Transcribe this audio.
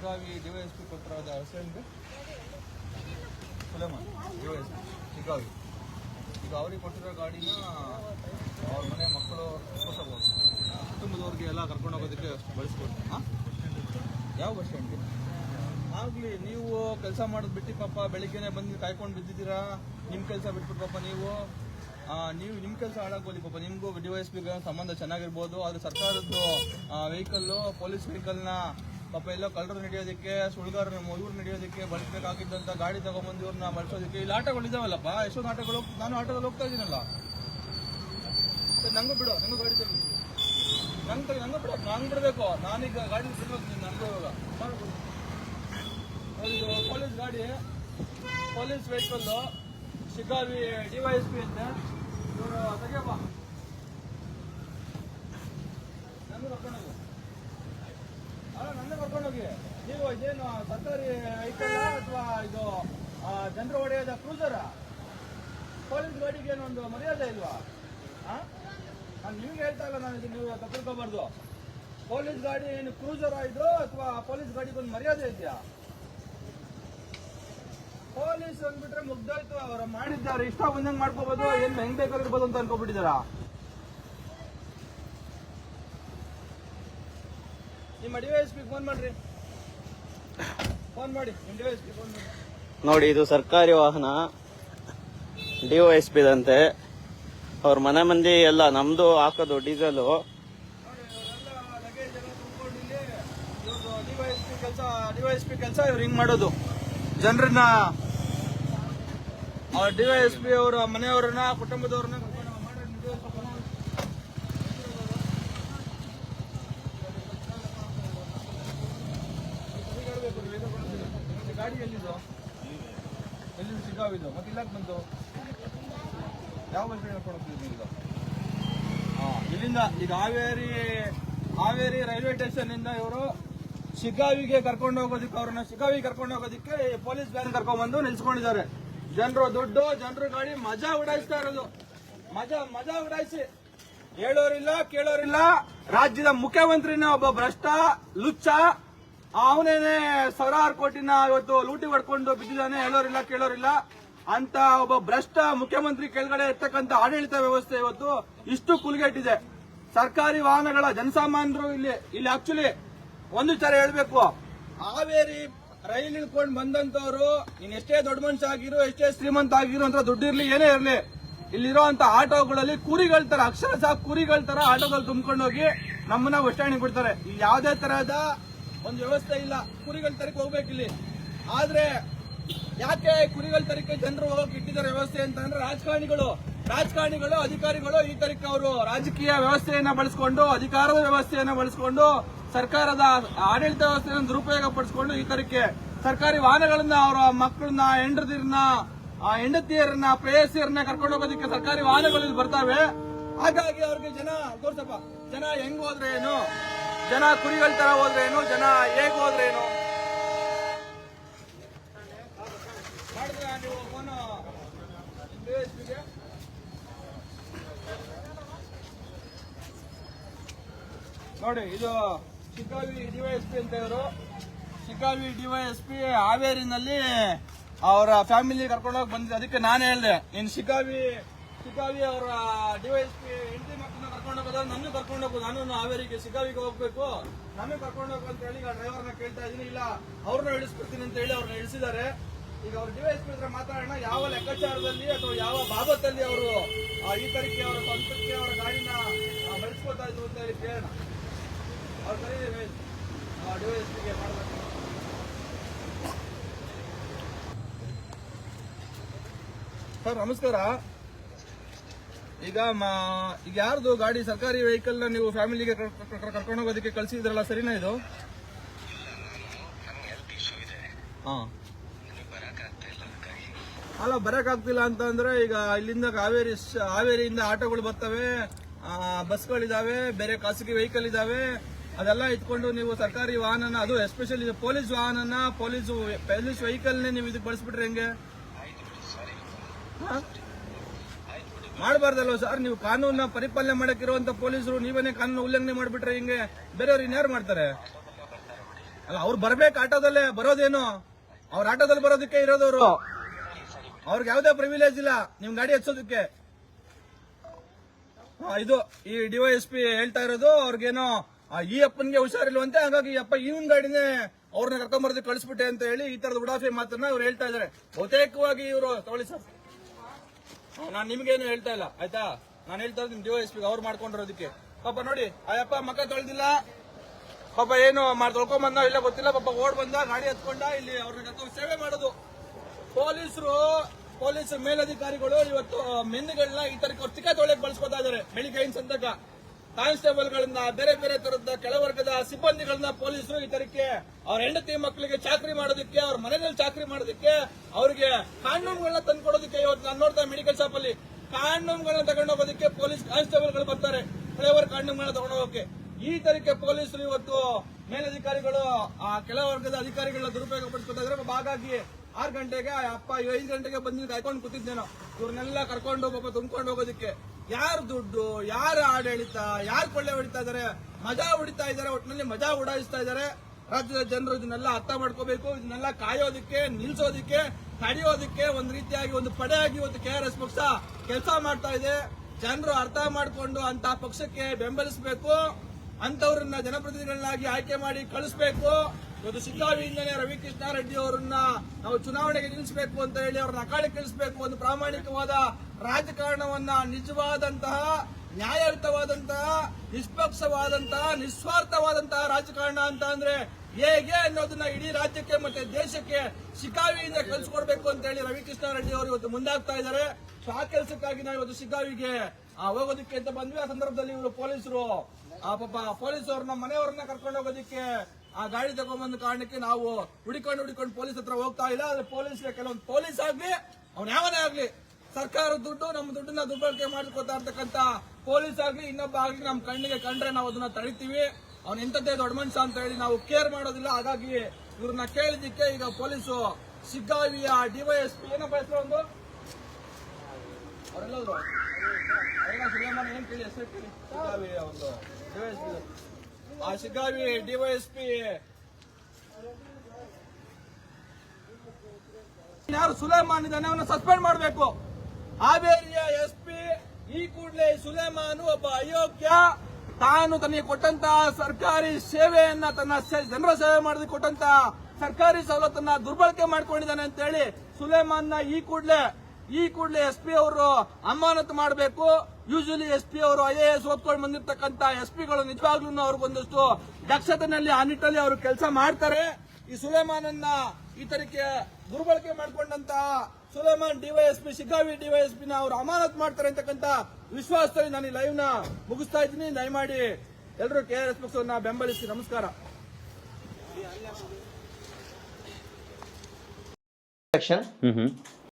ಶಿಕಾವಿ DYSP ಕೊಟ್ಟಿರೋದ ಹೆಸರೇನು Soleimani DYSP ಶಿಕಾವಿ ಈಗ ಅವ್ರಿಗೆ ಕೊಟ್ಟಿರೋ ಗಾಡಿನ ಅವ್ರ ಮನೆ ಮಕ್ಕಳು ಕೊಟ್ಟಬೋದು ಕುಟುಂಬದವ್ರಿಗೆ ಎಲ್ಲ ಕರ್ಕೊಂಡು ಹೋಗೋದಕ್ಕೆ ಹಾಂ? ಯಾವ ಬಸ್ ಸ್ಟ್ಯಾಂಡ್ಗೆ? ಆಗಲಿ, ನೀವು ಕೆಲಸ ಮಾಡೋದು ಬಿಟ್ಟು ಪಾಪ, ಬೆಳಿಗ್ಗೆನೆ ಬಂದು ಕಾಯ್ಕೊಂಡು ಬಿದ್ದಿದ್ದೀರಾ? ನಿಮ್ಮ ಕೆಲಸ ಬಿಟ್ಬಿಟ್ಟು ಪಾಪ ನೀವು. ನೀವು ನಿಮ್ಮ ಕೆಲಸ ಹಾಳಾಗೋಲಿ ಪಾಪ. ನಿಮಗೂ ಡಿ ಡಿವೈಸ್ ಪಿ ಸಂಬಂಧ ಚೆನ್ನಾಗಿರ್ಬೋದು. ಆದರೆ ಸರ್ಕಾರದ್ದು ವೆಹಿಕಲ್ಲು ಪೊಲೀಸ್ ವೆಹಿಕಲ್ನ ಪಾಪ ಎಲ್ಲ ಕಳ್ಳರು ನಡೆಯೋದಕ್ಕೆ ಸುಳ್ಗಾರ ಇವ್ರು ನಡೆಯೋದಕ್ಕೆ ಬಳಸಬೇಕಾಗಿದ್ದಂಥ ಗಾಡಿ ತಗೊಂಬಂದು ಇವ್ರನ್ನ ಬಳಸೋದಕ್ಕೆ ಇಲ್ಲಿ ಆಟೋಗಳು ಇದಾವಲ್ಲಪ್ಪ? ಎಷ್ಟೊಂದು ಆಟೋಗಳು ನಾನು ಆಟೋದಲ್ಲಿ ಹೋಗ್ತಾ ಇದ್ದೀನಲ್ಲ. ನಂಗೂ ಬಿಡು, ನಂಗೂ ಗಾಡಿ ತಗೊಂಡು ನಂಗೆ ನಂಗೂ ಬಿಡ. ನಾನು ಬಿಡಬೇಕು. ನಾನೀಗ ಗಾಡಿ ಬಿಡ್ಬೇಕು ನಂಗೆ ಇವಾಗ. ಪೊಲೀಸ್ ಗಾಡಿ. ಪೊಲೀಸ್ ವೆಹಿಕಲ್ಲು ಶಿಕಾರಿ, ಡಿ ವೈ ಎಸ್ ಪಿ ಅಂತ. ಇವರು ತೆಗಿಯಪ್ಪ. ನಂಗೆ ಕರ್ಕೊಂಡೋಗಿ ಅಲ್ಲ ನನ್ನ ಕರ್ಕೊಂಡೋಗಿ ಇದೇನು ಸರ್ಕಾರಿ ವೆಹಿಕಲ್ ಅಥವಾ ಇದು ಜನರು ಒಡೆಯದ ಕ್ರೂಸರ? ಪೊಲೀಸ್ ಗಾಡಿಗೆ ಏನೊಂದು ಮರ್ಯಾದೆ ಇಲ್ವಾ? ನಾನು ನಿಮ್ಗೆ ಹೇಳ್ತಾ ಇಲ್ಲ, ನಾನು ಇದು ನೀವು ತಗೊಳ್ಕೋಬಾರ್ದು ಪೊಲೀಸ್ ಗಾಡಿ ಏನು ಕ್ರೂಸರ್ ಇದು ಅಥವಾ ಪೊಲೀಸ್ ಗಾಡಿಗೊಂದು ಮರ್ಯಾದೆ ಇದೆಯಾ? ಪೊಲೀಸ್ ಅಂದ್ಬಿಟ್ರೆ ಮುಗ್ದಾಯ್ತು, ಅವರು ಮಾಡಿದ್ದಾರೆ, ಇಷ್ಟ ಬಂದಂಗೆ ಮಾಡ್ಕೋಬಹುದು ಏನ್ ಹೆಂಗ್ ಬೇಕಾಗಿರ್ಬೋದು ಅಂತ ಅನ್ಕೊಬಿಟ್ಟಿದಾರ ನಿಮ್ಮ ಡಿ ಎಸ್ ಪಿಗೆ ಫೋನ್ ಮಾಡ್ರಿ ಫೋನ್ ಮಾಡಿ ನಿಮ್ಮ ಡಿವೈಸ್ ಪಿ ಫೋನ್ ಮಾಡಿ ನೋಡಿ, ಇದು ಸರ್ಕಾರಿ ವಾಹನ. ಡಿ ಒ ಎಸ್ ಪಿ ದಂತೆ. ಅವ್ರ ಮನೆ ಮಂದಿ ಎಲ್ಲ, ನಮ್ದು ಹಾಕೋದು ಡೀಸೆಲು. ಡಿವೈಎಸ್ ಪಿ ಕೆಲಸ ಇವ್ರು ಹಿಂಗ್ ಮಾಡೋದು ಜನರನ್ನ ಅವ್ರ ಡಿವೈಎಸ್ ಪಿ ಅವರ ಮನೆಯವ್ರನ್ನ ಕುಟುಂಬದವ್ರನ್ನ ಕರ್ಕೊಂಡು ಮಾಡಿ DYSP ಕರ್ಕೊಂಡು ಮತ್ತೆ ಗಾಡಿ ಎಲ್ಲಿದು ಎಲ್ಲಿಂದ ಇದು. ಮತ್ತೆ ಇಲ್ಲಕ್ಕೆ ಬಂತು ಯಾವ ಬಸ್ ಹೇಳ್ಕೊಂಡು ಹಾ, ಇಲ್ಲಿಂದ ಈಗ ಹಾವೇರಿ ಹಾವೇರಿ ರೈಲ್ವೆ ಸ್ಟೇಷನ್ ಇಂದ ಇವರು ಶಿಗಾವಿಗೆ ಕರ್ಕೊಂಡು ಹೋಗೋದಕ್ಕೆ ಅವ್ರನ್ನ ಶಿಗಾವಿ ಕರ್ಕೊಂಡು ಹೋಗೋದಕ್ಕೆ ಪೊಲೀಸ್ ವ್ಯಾನ್ ಕರ್ಕೊಂಡ್ ಬಂದು ನಿಲ್ಸ್ಕೊಂಡಿದ್ದಾರೆ. ಜನರು ದುಡ್ಡು ಜನರು ಗಾಡಿ ಮಜಾ ಉಡಾಯಿಸ್ತಾ ಇರೋದು. ಮಜಾ ಮಜಾ ಉಡಾಯಿಸಿ. ಹೇಳೋರಿಲ್ಲ ಕೇಳೋರಿಲ್ಲ. ರಾಜ್ಯದ ಮುಖ್ಯಮಂತ್ರಿನ ಒಬ್ಬ ಭ್ರಷ್ಟ ಲುಚ್ಚ ಅವನೇನೆ ಸಾವಿರಾರು ಕೋಟಿನ ಇವತ್ತು ಲೂಟಿ ಹೊಡ್ಕೊಂಡು ಬಿದ್ದಿದ್ದಾನೆ, ಹೇಳೋರಿಲ್ಲ, ಕೇಳೋರಿಲ್ಲ. ಅಂತ ಒಬ್ಬ ಭ್ರಷ್ಟ ಮುಖ್ಯಮಂತ್ರಿ ಕೆಳಗಡೆ ಇರ್ತಕ್ಕಂಥ ಆಡಳಿತ ವ್ಯವಸ್ಥೆ ಇವತ್ತು ಇಷ್ಟು ಕುಲ್ಗೆಟ್ಟಿದೆ ಸರ್ಕಾರಿ ವಾಹನಗಳ ಜನಸಾಮಾನ್ಯರು ಇಲ್ಲಿ ಇಲ್ಲಿ ಆಕ್ಚುಲಿ ಒಂದು ವಿಚಾರ ಹೇಳ್ಬೇಕು. ಹಾವೇರಿ ರೈಲ್ ಇಳ್ಕೊಂಡು ಬಂದಂತವ್ರು ನೀನ್ ಎಷ್ಟೇ ದೊಡ್ಡ ಮನುಷ್ಯ ಆಗಿರು, ಎಷ್ಟೇ ಶ್ರೀಮಂತ ಆಗಿರು ಅಂತ ದುಡ್ಡಿರ್ಲಿ ಏನೇ ಇರ್ಲಿ ಇಲ್ಲಿರುವಂತ ಆಟೋಗಳಲ್ಲಿ ಕುರಿಗಳ ತರ, ಅಕ್ಷರಶಃ ಕುರಿಗಳ ತರ ಆಟೋಗಳು ತುಂಬಿಕೊಂಡು ಹೋಗಿ ನಮ್ಮನ್ನ ಸ್ಟ್ಯಾಂಡ್ ಬಿಡ್ತಾರೆ. ಇಲ್ಲಿ ಯಾವುದೇ ತರಹದ ಒಂದು ವ್ಯವಸ್ಥೆ ಇಲ್ಲ. ಕುರಿಗಳ ತರಕ್ಕೆ ಹೋಗ್ಬೇಕು ಇಲ್ಲಿ. ಆದ್ರೆ ಯಾಕೆ ಕುರಿಗಳ ತರಕ್ಕೆ ಜನರು ಹೋಗಕ್ಕೆ ಇಟ್ಟಿದ್ದಾರೆ ವ್ಯವಸ್ಥೆ ಅಂತ ರಾಜಕಾರಣಿಗಳು. ರಾಜಕಾರಣಿಗಳು, ಅಧಿಕಾರಿಗಳು ಈ ತರಕ್ಕೆ ಅವರು ರಾಜಕೀಯ ವ್ಯವಸ್ಥೆಯನ್ನ ಬಳಸ್ಕೊಂಡು, ಅಧಿಕಾರದ ವ್ಯವಸ್ಥೆಯನ್ನ ಬಳಸ್ಕೊಂಡು, ಸರ್ಕಾರದ ಆಡಳಿತ ವ್ಯವಸ್ಥೆಯನ್ನು ದುರುಪಯೋಗ ಪಡಿಸ್ಕೊಂಡು ಈ ತರಕ್ಕೆ ಸರ್ಕಾರಿ ವಾಹನಗಳನ್ನ ಅವರ ಮಕ್ಕಳನ್ನ ಹೆಂಡತಿರನ್ನ ಹೆಂಡತಿಯರನ್ನ, ಪ್ರೇಯಸಿಯರನ್ನ ಕರ್ಕೊಂಡು ಹೋಗೋದಕ್ಕೆ ಸರ್ಕಾರಿ ವಾಹನಗಳು ಇಲ್ಲಿ ಬರ್ತಾವೆ. ಹಾಗಾಗಿ ಅವ್ರಿಗೆ ಜನ ತೋರ್ಸಪ್ಪ ಜನ ಹೆಂಗ್ ಹೋದ್ರೆ ಏನು? ಜನ ಕುರಿಗಳ ತರ ಏನು ಜನ ಹೇಗ್ ಏನು ನೋಡಿ, ಇದು ಶಿಕಾವಿ ಡಿವೈಎಸ್ಪಿ ಅಂತ ಇವರು. ಶಿಕಾವಿ ಡಿವೈಎಸ್ಪಿ ಹಾವೇರಿನಲ್ಲಿ ಅವರ ಫ್ಯಾಮಿಲಿ ಕರ್ಕೊಂಡೋಗಿ ಬಂದಿದ್ದೆ. ಅದಕ್ಕೆ ನಾನು ಹೇಳಿದೆ ಇನ್ನು ಶಿಕಾವಿ ಶಿಕಾವಿ ಅವರ ಡಿವೈಎಸ್ಪಿ ಹೆಂಡತಿ ಮಕ್ಕಳನ್ನ ಕರ್ಕೊಂಡು ಹೋಗೋದು ನನ್ನ ಕರ್ಕೊಂಡು ಹೋಗ್ಬೋದು ನಾನು ಹಾವೇರಿಗೆ ಸಿಗಾವಿಗೆ ಹೋಗ್ಬೇಕು. ನನ್ನ ಕರ್ಕೊಂಡು ಹೋಗು ಅಂತ ಹೇಳಿ ಡ್ರೈವರ್ನ ಕೇಳ್ತಾ ಇದೀನಿ ಇಲ್ಲ, ಅವ್ರನ್ನ ಇಳಿಸ್ಬಿಡ್ತೀನಿ ಅಂತ ಹೇಳಿ ಅವ್ರನ್ನ ಇಳಿಸಿದ್ದಾರೆ. ಈಗ ಅವ್ರ ಪಿ ಹತ್ರ ಮಾತಾಡೋಣ, ಯಾವ ಲೆಕ್ಕಾಚಾರದಲ್ಲಿ ಅಥವಾ ಯಾವ ಬಾಬತ್ತಲ್ಲಿ ಅವರು ಈ ತರಕ್ಕೆ ಅವರ ಸ್ವಂತಕ್ಕೆ ಅವರ ಗಾಡಿನ ಬಳಸ್ಕೊತಾ ಇದ್ರು ಅಂತ ಹೇಳಿ ಕೇಳೋಣ. ಅವ್ರು ಕರೀರಿ ಡಿವೈಎಸ್ಪಿಗೆ ಮಾಡಬೇಕು. ಸರ್, ನಮಸ್ಕಾರ. ಈಗ ಈಗ ಯಾರ್ದು ಗಾಡಿ ಸರ್ಕಾರಿ ವೆಹಿಕಲ್ನ ನೀವು ಫ್ಯಾಮಿಲಿಗೆ ಕರ್ಕೊಂಡು ಹೋಗೋದಕ್ಕೆ ಕಳ್ಸಿದ್ರಲ್ಲ ಸರಿನಾ ಇದು? ಹಾ. ಅಲ್ಲ ಬರಕ್ ಆಗ್ತಿಲ್ಲ ಅಂತ ಅಂದ್ರೆ ಈಗ ಇಲ್ಲಿಂದ ಹಾವೇರಿ ಹಾವೇರಿಯಿಂದ ಆಟೋಗಳು ಬರ್ತವೆ ಬಸ್ಗಳಿದಾವೆ ಬೇರೆ ಖಾಸಗಿ ವೆಹಿಕಲ್ ಇದಾವೆ ಅದೆಲ್ಲ ಇಟ್ಕೊಂಡು ನೀವು ಸರ್ಕಾರಿ ವಾಹನನ ಅದು ಎಸ್ಪೆಷಲಿ ಪೊಲೀಸ್ ವಾಹನನ ಪೊಲೀಸ್ ಪೊಲೀಸ್ ವೆಹಿಕಲ್ನೇ ನೀವು ಇದಕ್ಕೆ ಬಳಸ್ಬಿಟ್ರೆ ಹೆಂಗೆ? ಹಾ? ಮಾಡಬಾರ್ದಲ್ವ ಸರ್ ನೀವು ಕಾನೂನ ಪರಿಪಾಲನೆ ಮಾಡಕ್ಕಿರುವಂತ ಪೊಲೀಸರು, ನೀವೇನೇ ಕಾನೂನು ಉಲ್ಲಂಘನೆ ಮಾಡಿಬಿಟ್ರೆ ಹಿಂಗೆ ಬೇರೆಯವ್ರು ಇನ್ಯಾರು ಮಾಡ್ತಾರೆ? ಅಲ್ಲ, ಅವ್ರು ಬರ್ಬೇಕು ಆಟೋದಲ್ಲೇ, ಬರೋದೇನು? ಅವ್ರ ಆಟೋದಲ್ಲಿ ಬರೋದಕ್ಕೆ ಇರೋದವ್ರು. ಅವ್ರಿಗೆ ಯಾವ್ದೇ ಪ್ರಿವಿಲೇಜ್ ಇಲ್ಲ. ನಿಮ್ ಗಾಡಿ ಹಚ್ಚೋದಕ್ಕೆ ಇದು, ಈ ಡಿವೈಎಸ್ಪಿ ಹೇಳ್ತಾ ಇರೋದು, ಅವ್ರಿಗೇನೋ ಈ ಅಪ್ಪನ್ಗೆ ಹುಷಾರಿಲ್ವಂತೆ, ಹಾಗಾಗಿ ಅಪ್ಪ ಇವನ್ ಗಾಡಿನೇ ಅವ್ರನ್ನ ಕರ್ಕೊಂಬರ್ದು ಕಳಿಸ್ಬಿಟ್ಟೆ ಅಂತ ಹೇಳಿ ಈ ತರದ ಉಡಾಫೆ ಮಾತನ್ನ ಅವ್ರು ಹೇಳ್ತಾ ಇದಾರೆ. ಬಹುತೇಕವಾಗಿ ಇವರು ತಗೊಳ್ಳಿ ಸರ್ ನಾನು ನಿಮ್ಗೇನು ಹೇಳ್ತಾ ಇಲ್ಲ, ಆಯ್ತಾ? ನಾನು ಹೇಳ್ತಾ ಇದ್ದೀನಿ ಡಿವೈಎಸ್ ಪಿ ಅವ್ರು ಮಾಡ್ಕೊಂಡಿರೋದಕ್ಕೆ. ಪಾಪ ನೋಡಿ, ಅಯ್ಯಪ್ಪ ಮಕ್ಕ ತೊಳೆದಿಲ್ಲ. ಪಾಪ ಏನು ಮಾಡಿ ತೊಳ್ಕೊಂಡ್ ಬಂದ ಇಲ್ಲ ಗೊತ್ತಿಲ್ಲ, ಪಾಪ ಓಡ್ ಬಂದ, ಗಾಡಿ ಹತ್ಕೊಂಡ, ಇಲ್ಲಿ ಅವ್ರನ್ನ ಸೇವೆ ಮಾಡೋದು. ಪೊಲೀಸರು ಪೊಲೀಸ್ ಮೇಲಧಿಕಾರಿಗಳು ಇವತ್ತು ಮೆನ್ಗಳನ್ನ ಈ ತರ ಚಿಕ್ಕ ತೊಳೆಯಕ್ ಬಳಸ್ಕೊತಾ ಇದಾರೆ, ಬೆಳಿಗ್ಗೆ ಸಂತಕ. ಕಾನ್ಸ್ಟೇಬಲ್ ಗಳನ್ನ ಬೇರೆ ಬೇರೆ ತರದ ಕೆಳವರ್ಗದ ಸಿಬ್ಬಂದಿಗಳನ್ನ ಪೊಲೀಸರು ಈ ತರಕ್ಕೆ ಅವ್ರ ಹೆಂಡತಿ ಮಕ್ಕಳಿಗೆ ಚಾಕ್ರಿ ಮಾಡೋದಕ್ಕೆ, ಅವ್ರ ಮನೆಯಲ್ಲಿ ಚಾಕ್ರಿ ಮಾಡೋದಕ್ಕೆ, ಅವ್ರಿಗೆ ಕಾನೂನುಗಳನ್ನ ತಂದ್ಕೊಡೋದಕ್ಕೆ ಇವತ್ತು ನಾನು ನೋಡ್ತಾ ಮೆಡಿಕಲ್ ಶಾಪ್ ಅಲ್ಲಿ ಕಾನೂನುಗಳನ್ನ ತಗೊಂಡೋಗೋದಕ್ಕೆ ಪೊಲೀಸ್ ಕಾನ್ಸ್ಟೇಬಲ್ಗಳು ಬರ್ತಾರೆ ಫ್ಲೇವರ್ ಕಾನೂನುಗಳನ್ನ ತಗೊಂಡೋಗಕ್ಕೆ ಈ ತರಕ್ಕೆ ಪೊಲೀಸರು ಇವತ್ತು ಮೇಲಧಿಕಾರಿಗಳು, ಆ ಕೆಳವರ್ಗದ ಅಧಿಕಾರಿಗಳನ್ನ ದುರುಪಯೋಗ ಪಡಿಸ್ಕೊತಾ ಇದ್ರೆ ಪಾಪ ಹಾಗಾಗಿ ಆರು ಗಂಟೆಗೆ, ಅಪ್ಪ ಐದು ಗಂಟೆಗೆ ಬಂದು ಕಾಯ್ಕೊಂಡು ಕೂತಿದ್ದೇನೋ ಇವ್ರನ್ನೆಲ್ಲ ಕರ್ಕೊಂಡು ಹೋಗೋ ತುಂಬ್ಕೊಂಡು ಹೋಗೋದಕ್ಕೆ. ಯಾರು ದುಡ್ಡು, ಯಾರ ಆಡಳಿತ, ಯಾರು ಕೊಳ್ಳೆ ಹೊಡಿತಾ ಇದಾರೆ? ಮಜಾ ಹೊಡಿತಾ ಇದಾರೆ ಒಟ್ಟಿನಲ್ಲಿ ಮಜಾ ಉಡಾಯಿಸ್ತಾ ಇದಾರೆ. ರಾಜ್ಯದ ಜನರು ಇದನ್ನೆಲ್ಲ ಅರ್ಥ ಮಾಡ್ಕೋಬೇಕು, ಇದನ್ನೆಲ್ಲ ಕಾಯೋದಕ್ಕೆ, ನಿಲ್ಸೋದಕ್ಕೆ, ತಡೆಯೋದಕ್ಕೆ, ಒಂದು ರೀತಿಯಾಗಿ ಒಂದು ಪಡೆಯಾಗಿ ಇವತ್ತು ಕೆ ಆರ್ ಎಸ್ ಪಕ್ಷ ಕೆಲಸ ಮಾಡ್ತಾ ಇದೆ. ಜನರು ಅರ್ಥ ಮಾಡಿಕೊಂಡು ಅಂತ ಪಕ್ಷಕ್ಕೆ ಬೆಂಬಲಿಸಬೇಕು ಅಂತವ್ರನ್ನ ಜನಪ್ರತಿನಿಧಿಗಳನ್ನಾಗಿ ಆಯ್ಕೆ ಮಾಡಿ ಕಳಿಸ್ಬೇಕು. ಇವತ್ತು ಸಿದ್ದಾವಿಯಿಂದನೇ ರವಿಕೃಷ್ಣ ರೆಡ್ಡಿ ಅವರನ್ನ ನಾವು ಚುನಾವಣೆಗೆ ನಿಲ್ಲಿಸಬೇಕು ಅಂತ ಹೇಳಿ ಅವ್ರನ್ನ ಅಕಾಳಕ್ಕೆ ಕಳಿಸಬೇಕು ಒಂದು ಪ್ರಾಮಾಣಿಕವಾದ ರಾಜಕಾರಣವನ್ನ, ನಿಜವಾದಂತಹ, ನ್ಯಾಯಯುತವಾದಂತಹ, ನಿಷ್ಪಕ್ಷವಾದಂತಹ, ನಿಸ್ವಾರ್ಥವಾದಂತಹ ರಾಜಕಾರಣ ಅಂತ ಅಂದ್ರೆ ಹೇಗೆ ಅನ್ನೋದನ್ನ ಇಡೀ ರಾಜ್ಯಕ್ಕೆ ಮತ್ತೆ ದೇಶಕ್ಕೆ ಶಿಕಾವಿಯಿಂದ ಕಲಿಸ್ಕೊಡ್ಬೇಕು ಅಂತ ಹೇಳಿ ರವಿಕೃಷ್ಣ ರೆಡ್ಡಿ ಅವರು ಇವತ್ತು ಮುಂದಾಗ್ತಾ ಇದ್ದಾರೆ. ಸೊ ಆ ಕೆಲಸಕ್ಕಾಗಿ ನಾವು ಇವತ್ತು ಶಿಕಾವಿಗೆ ಹೋಗೋದಕ್ಕೆ ಅಂತ ಬಂದ್ವಿ. ಆ ಸಂದರ್ಭದಲ್ಲಿ ಇವರು ಪೊಲೀಸರು. ಆ, ಪಾಪ ಪೊಲೀಸ್ ಅವ್ರನ್ನ ಮನೆಯವ್ರನ್ನ ಕರ್ಕೊಂಡು ಹೋಗೋದಕ್ಕೆ ಆ ಗಾಡಿ ತಗೊಂಡ್ಬಂದ ಕಾರಣಕ್ಕೆ ನಾವು ಹುಡಿಕೊಂಡು ಹುಡಿಕೊಂಡು ಪೊಲೀಸ್ ಹತ್ರ ಹೋಗ್ತಾ ಇಲ್ಲ. ಆದ್ರೆ ಪೊಲೀಸ್ ಕೆಲವೊಂದು ಪೊಲೀಸ್ ಆಗ್ಲಿ, ಅವ್ನ ಯಾವನೇ ಆಗ್ಲಿ, ಸರ್ಕಾರ ದುಡ್ಡು, ನಮ್ಮ ದುಡ್ಡನ್ನ ದುರ್ಬಳಕೆ ಮಾಡ್ಕೋತಾ ಇರ್ತಕ್ಕಂತ ಪೊಲೀಸ್ ಆಗ್ಲಿ, ಇನ್ನೊಬ್ಬ ಆಗ್ಲಿ ನಮ್ಮ ಕಣ್ಣಿಗೆ ಕಂಡ್ರೆ ನಾವು ಅದನ್ನ ತಡಿತೀವಿ. ಅವ್ನ ಎಂತದ್ದೇ ದೊಡ್ಡ ಮನುಷ್ಯ ಅಂತ ಹೇಳಿ ನಾವು ಕೇರ್ ಮಾಡೋದಿಲ್ಲ. ಹಾಗಾಗಿ ಇವ್ರನ್ನ ಕೇಳಿದಕ್ಕೆ ಈಗ ಪೊಲೀಸು ಶಿಗ್ಗಾವಿಯ ಡಿವೈಎಸ್ಪಿ ಏನಪ್ಪ ಹೆಸರು ಒಂದು? ಅವರೆಲ್ಲ ಸುಲೇಮಾನ ಏನ್ ಕೇಳಿ, ಹೆಸರು ಕೇಳಿ. ಶಿಗ್ಗಾವಿ ಒಂದು ಡಿವೈಎಸ್ಪಿ ಆ ಡಿವೈಎಸ್ಪಿ ಯಾರು ಸುಲೇಮಾನ್ ಇದ್ದಾನೆ ಅವನ್ನ ಸಸ್ಪೆಂಡ್ ಮಾಡಬೇಕು? ಹಾವೇರಿಯ ಎಸ್ ಪಿ ಈ ಕೂಡಲೇ ಸುಲೇಮಾನು ಒಬ್ಬ ಅಯೋಗ್ಯ. ತಾನು ತನಗೆ ಕೊಟ್ಟಂತಹ ಸರ್ಕಾರಿ ಸೇವೆಯನ್ನ ತನ್ನ ಜನರ ಸೇವೆ ಮಾಡಿದ ಕೊಟ್ಟಂತ ಸರ್ಕಾರಿ ಸವಲತ್ತನ್ನ ದುರ್ಬಳಕೆ ಮಾಡ್ಕೊಂಡಿದ್ದಾನೆ ಅಂತ ಹೇಳಿ ನ ಈ ಕೂಡಲೇ ಈ ಕೂಡಲೇ ಎಸ್ ಪಿ ಅವರು ಅಮಾನತು ಮಾಡಬೇಕು. ಯೂಶಲಿ ಎಸ್ ಪಿ ಅವರು ಐ ಎ ಎಸ್ ಓದ್ಕೊಂಡು ಬಂದಿರತಕ್ಕಂತ ಎಸ್ ಪಿಗಳು ನಿಜವಾಗ್ಲೂ ಅವ್ರಿಗೊಂದಷ್ಟು ದಕ್ಷತೆನಲ್ಲಿ ಆ ನಿಟ್ಟಲ್ಲಿ ಅವರು ಕೆಲಸ ಮಾಡ್ತಾರೆ. ಈ ಸುಲೇಮಾನನ್ನ ಈ ತರಕ್ಕೆ ದುರ್ಬಳಕೆ ಮಾಡ್ಕೊಂಡಂತ ಸುಲೇಮಾನ್ ಡಿವೈಎಸ್ಪಿ ಶಿಗ್ಗಾವಿ ಡಿವೈಎಸ್ಪಿ ನ ಅವರು ಅಮಾನತ್ ಮಾಡ್ತಾರೆ ಅಂತಕ್ಕಂತ ವಿಶ್ವಾಸದಲ್ಲಿ ನಾನು ಈ ಲೈವ್ನ ಮುಗಿಸ್ತಾ ಇದ್ದೀನಿ. ದಯಮಾಡಿ ಎಲ್ಲರೂ ಕೆ ಆರ್ ಎಸ್ ಪಕ್ಷವನ್ನ ಬೆಂಬಲಿಸಿ. ನಮಸ್ಕಾರ. ಹ್ಮ್ ಹ್ಮ್.